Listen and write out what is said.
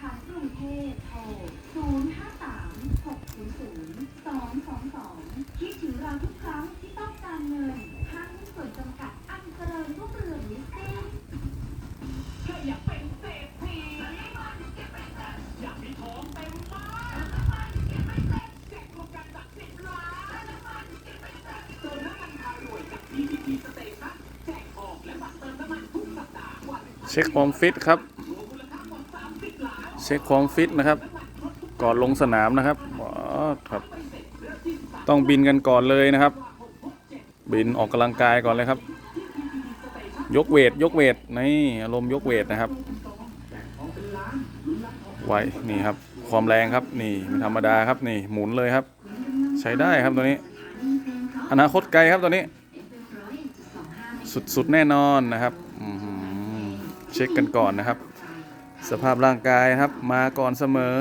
คันกรุงเทพโทร053 600 222 คิดถึงเราทุกครั้งที่ต้องการเงินห้างหุ้นส่วนจำกัดอันเจริญรุ่งเรืองลิสติ้งถ้าอยากเป็นเศรษฐีอยากมีทองเต็มบ้านแจกรวมกันจากสิบล้านเติมน้ำมันพารวยกับ PTT Station แจกทองและบัตรเติมน้ำมันทุกสัปดาห์วันเช็คความฟิตครับ เช็คความฟิตนะครับ ก่อนลงสนามนะครับอ๋อครับ ต้องบินกันก่อนเลยนะครับ บินออกกำลังกายก่อนเลยครับ ยกเวทยกเวทนี่อารมณ์ยกเวทนะครับ ไว้นี่ครับ ความแรงครับนี่ไม่ธรรมดาครับนี่หมุนเลยครับ ใช้ได้ครับตัวนี้ อนาคตไกลครับตัวนี้ สุดๆแน่นอนนะครับเช็คกันก่อนนะครับ สภาพร่างกายครับมาก่อนเสมอ